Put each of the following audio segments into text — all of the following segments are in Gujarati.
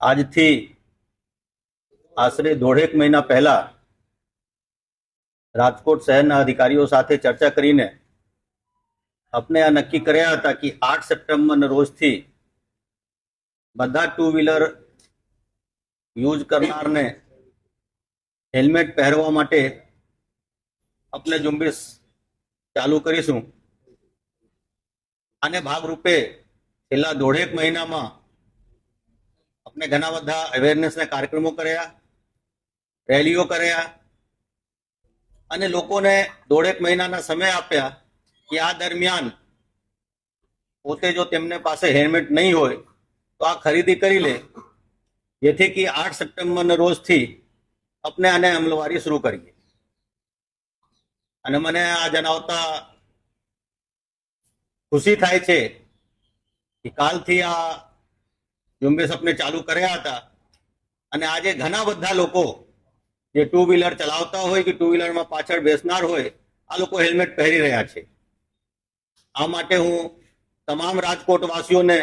આજથી આશરે દોઢેક મહિના પહેલા રાજકોટ શહેરના અધિકારીઓ સાથે ચર્ચા કરીને આપણે આ નક્કી કર્યા હતા કે આઠ સપ્ટેમ્બરના રોજથી બધા ટુ વ્હીલર યુઝ કરનારને હેલ્મેટ પહેરવા માટે આપણે ઝુંબેશ ચાલુ કરીશું. આને ભાગરૂપે છેલ્લા દોઢેક મહિનામાં આપણે ઘણા બધા અવેરનેસના કાર્યક્રમો કર્યા, રેલીઓ કર્યા અને લોકોને દોઢેક મહિનાના સમય આપ્યા કે આ દરમિયાન પોતે જો તેમને પાસે હેલ્મેટ નહીં હોય તો આ ખરીદી કરી લે. જેથી કે આઠ સપ્ટેમ્બરના રોજથી આપણે આને અમલવારી શરૂ કરીએ. અને મને આ જણાવતા ખુશી થાય છે કે કાલથી આ ઝુંબેશ આપણે ચાલુ કર્યા હતા. અને આજે ઘણા બધા લોકો જે ટુ વ્હીલર ચલાવતા હોય કે ટુ વ્હીલરમાં પાછળ બેસનાર હોય, આ લોકો હેલ્મેટ પહેરી રહ્યા છે. આ માટે હું તમામ રાજકોટ વાસીઓને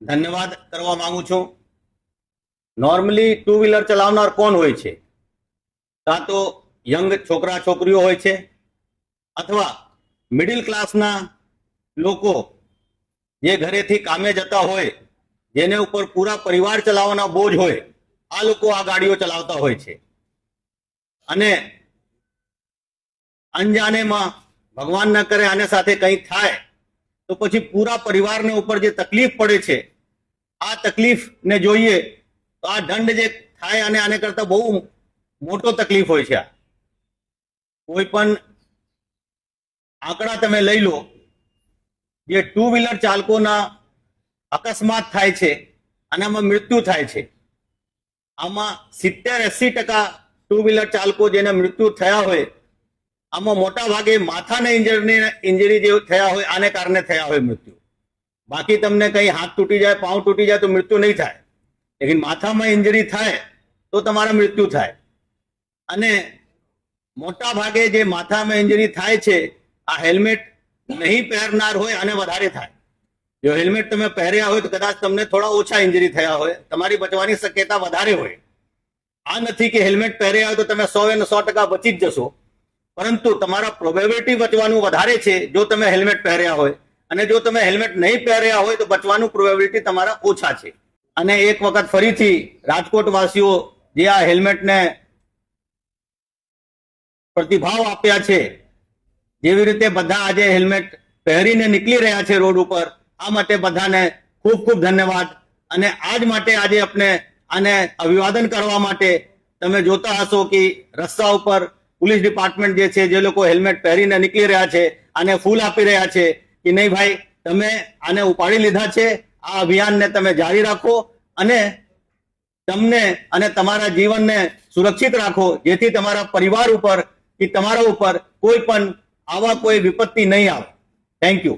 ધન્યવાદ કરવા માંગુ છું. નોર્મલી ટુ વ્હીલર ચલાવનાર કોણ હોય છે? કાં તો યંગ છોકરા છોકરીઓ હોય છે, અથવા મિડિલ ક્લાસના લોકો જે ઘરેથી કામે જતા હોય જેને ઉપર પૂરા પરિવાર ચલાવવાના બોજ હોય, આ લોકો આ ગાડીઓ ચલાવતા હોય છે. અને અંજાનેમાં ભગવાન ન કરે, આને સાથે કંઈ થાય, તો પછી પૂરા પરિવારને ઉપર જે તકલીફ પડે છે, આ તકલીફને જોઈએ, તો આ દંડ જે થાય અને આને કરતા બહુ મોટો તકલીફ હોય છે આ. કોઈ પણ આંકડા તમે લઈ લો, જે ટુ વ્હીલર ચાલકોના અકસ્માત થાય છે અને આમાં મૃત્યુ થાય છે. આમાં સિત્તેર એસી ટકા ટુ વ્હીલર ચાલકો જેના મૃત્યુ થયા હોય, આમાં મોટા ભાગે માથાને ઇન્જરી ઇન્જરી જે થયા હોય, આને કારણે થયા હોય મૃત્યુ. બાકી તમને કંઈ હાથ તૂટી જાય, પાઉં તૂટી જાય તો મૃત્યુ નહીં થાય. લેકિન માથામાં ઇન્જરી થાય તો તમારા મૃત્યુ થાય. અને મોટા ભાગે જે માથામાં ઇન્જરી થાય છે, આ હેલ્મેટ નહીં પહેરનાર હોય અને વધારે થાય. જો હેલ્મેટ તમે પહેર્યા હોય તો કદાચ તમને થોડા ઓછા ઇન્જરી થયા હોય. તમારી બચવાની શક્યતા વધારે હોય. આ નથી કે હેલ્મેટ પહેર્યા હોય તો તમે સો અને સો ટકા બચી જ જશો. પરંતુ તમારા પ્રોબેબિલિટી બચવાનું વધારે છે જો તમે હેલ્મેટ પહેર્યા હોય. અને જો તમે હેલ્મેટ નહીં પહેર્યા હોય તો બચવાનું પ્રોબેબિલિટી તમારા ઓછા છે. અને એક વખત ફરીથી રાજકોટ વાસીઓ જે આ હેલ્મેટને પ્રતિભાવ આપ્યા છે, જેવી રીતે બધા આજે હેલ્મેટ પહેરીને નીકળી રહ્યા છે રોડ ઉપર આ માટે બધાને ખૂબ ખૂબ ધન્યવાદ. અને આજ માટે આજે આપણે આને અભિવાદન કરવા માટે તમે જોતા હશો કે રસ્તા ઉપર પોલીસ ડિપાર્ટમેન્ટ જે છે, જે લોકો હેલ્મેટ પહેરીને નીકળી રહ્યા છે, આને ફૂલ આપી રહ્યા છે કે નહીં ભાઈ, તમે આને ઉપાડી લીધા છે, આ અભિયાનને તમે જારી રાખો અને તમને અને તમારા જીવનને સુરક્ષિત રાખો, જેથી તમારા પરિવાર ઉપર કે તમારા ઉપર કોઈ પણ આવા કોઈ વિપત્તિ નહીં આવે. Thank you